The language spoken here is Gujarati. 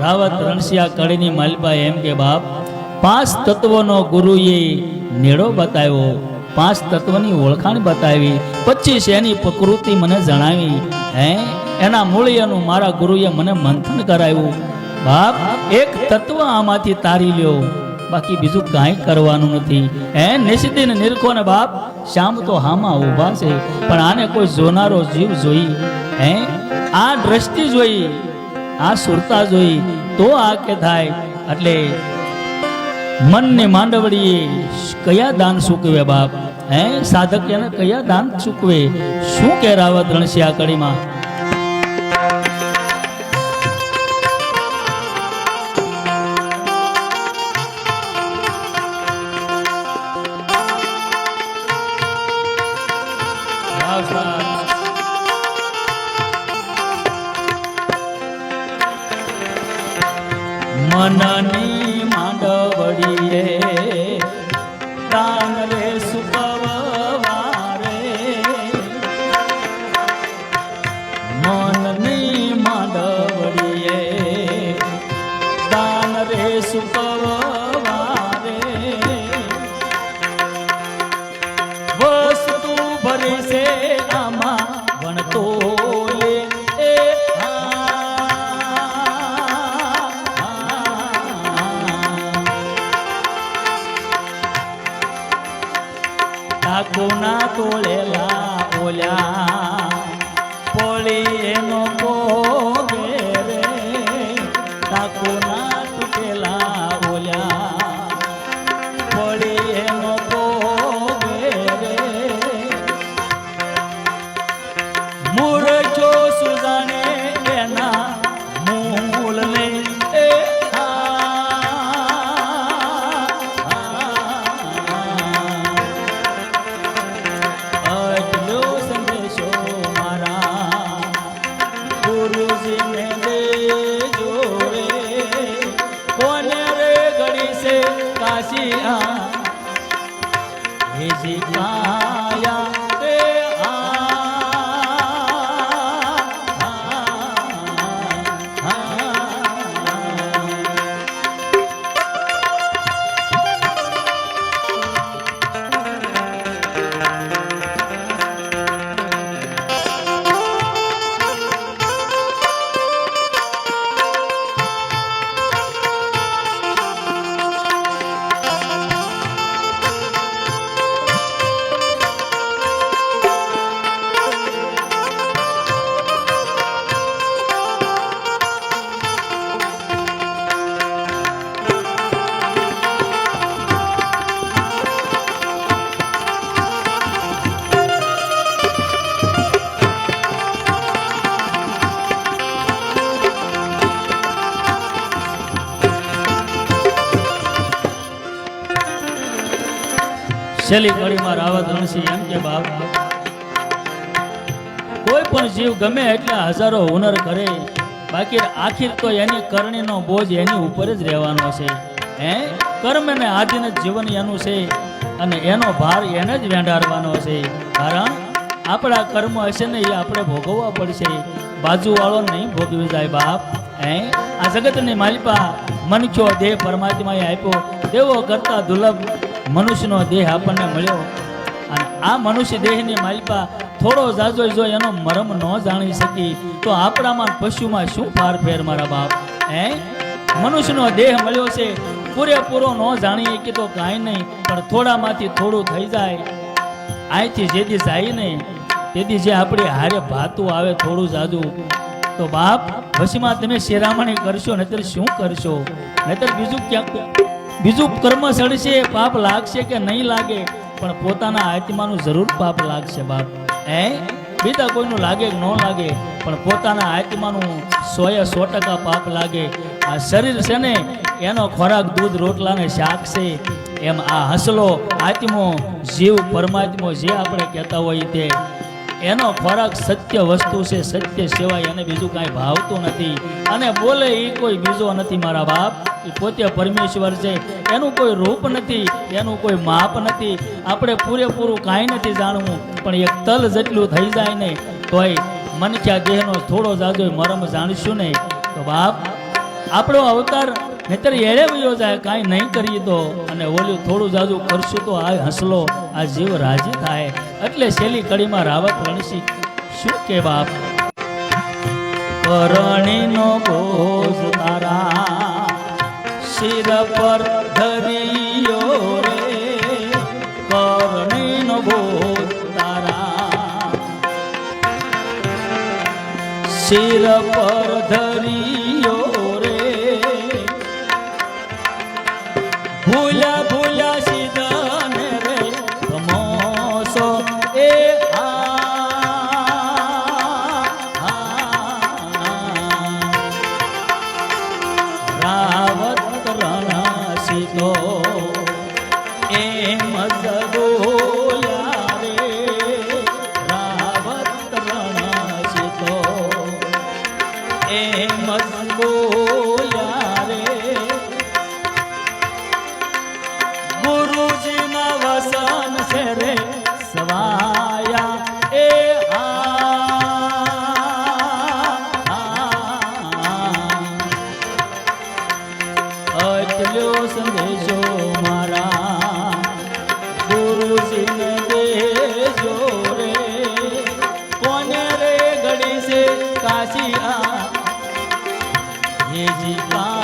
રાવત રણસિયા કડીની માલપા એમ કે, બાપ, પાંચ તત્વનો ગુરુએ નેડો બતાવ્યો. પાંચ તત્વની ઓળખાણ બતાવી. પચીસ એની પ્રકૃતિ મને જણાવી. હે? એના મૂળિયાનું મારા ગુરુએ મને મંથન કરાવ્યું. બાપ, એક તત્વ આમાંથી તારી લ્યો. બાકી બીજું કાંઈ કરવાનું નથી. હે? નિશ્ચિત નિરખો ને બાપ શ્યામ તો હામાં ઊભા છે. પણ આને કોઈ જોનારો જીવ જોઈ. હે? આ દ્રષ્ટિ જોઈ આ સુરતા જોઈ તો આ કે થાય. એટલે મનને માંડવડીએ કયા દાન સૂકવે બાપ? હે? સાધક એને કયા દાન ચૂકવે શું કે રાવત રણસિયા કડીમાં? મનની ટાકોના તોળેલા ઓલ્યા પોળી એનો કાશી આ. હેજી છેલ્લી ઘડીમાં રાવત રણસિંહ એમ કે બાપ? કોઈ પણ જીવ ગમે એટલા હજારો હુનર કરે, બાકી આખી તો એની કરણીનો બોજ એની ઉપર જ રહેવાનો છે. હે? કર્મ ને આધીન જીવન એનું છે અને એનો ભાર એને જ વેંડારવાનો છે. કારણ આપણા કર્મ હશે ને એ આપણે ભોગવવા પડશે. બાજુવાળો નહીં ભોગવી જાય બાપ. હે? આ જગતની માલિપા મનખ્યો દેહ પરમાત્માએ આપ્યો. દેવો કરતા દુર્લભ મનુષ્યનો દેહ આપણને મળ્યો. અને આ મનુષ્ય દેહની માલિકા થોડો જાજો જો એનો મરમ ન જાણી શકી, તો આપણામાં પશુમાં શું ફાર ફેર મારા બાપ? હે? મનુષ્યનો દેહ મળ્યો છે, પૂરેપૂરો ન જાણીએ કે તો કાંઈ નહીં, પણ થોડામાંથી થોડું થઈ જાય. અહીંથી જેથી જાય નહીં તેથી જે આપણી હારે ભાતું આવે થોડું જાજુ, તો બાપ વશીમાં તમે શેરામણી કરશો, નહીતર શું કરશો? નહીતર બીજું ક્યાંક બીજું કર્મ સડશે પાપ લાગશે કે નહીં લાગે, પણ પોતાના આત્માનું જરૂર પાપ લાગશે બાપ. હે? બીજા કોઈનું લાગે કે ન લાગે, પણ પોતાના આત્માનું સોએ સો ટકા પાપ લાગે. આ શરીર છે ને, એનો ખોરાક દૂધ, રોટલા ને શાક છે. એમ આ હસલો આત્મો, જીવ પરમાત્મો જે આપણે કહેતા હોઈએ તે એનો ખોરાક સત્ય વસ્તુ છે, સત્ય સિવાય એને બીજું કાંઈ ભાવતું નથી. અને બોલે એ કોઈ બીજો નથી મારા બાપ. એ પોતે પરમેશ્વર છે. એનું કોઈ રૂપ નથી, એનું કોઈ માપ નથી. આપણે પૂરેપૂરું કાંઈ નથી જાણવું, પણ એક તલ જેટલું થઈ જાય ને, તોય મનખ્યા દેહનો થોડો જાજો મરમ જાણશું ને. તો બાપ, આપણો અવતાર નહીતર એળે વયો જાય, કાંઈ નહીં કરીએ તો. અને ઓલું થોડું જાજુ કરશું તો આ હસલો, આ જીવ રાજી થાય. એટલે છેલ્લી કડીમાં રાવત રણસી શું કે બાપ કરણીનો બોજ તારા શિર પર ધરિયો રે. કરણીનો બોજ તારા શિર પર ધરિયો રે. ભૂલ્યા રણ એ એમ અટલ્યો સંદેશો મારા. ગુરુજીને દેજો રે કોને રે ઘડી છે કાશી આ? હેજી પાયા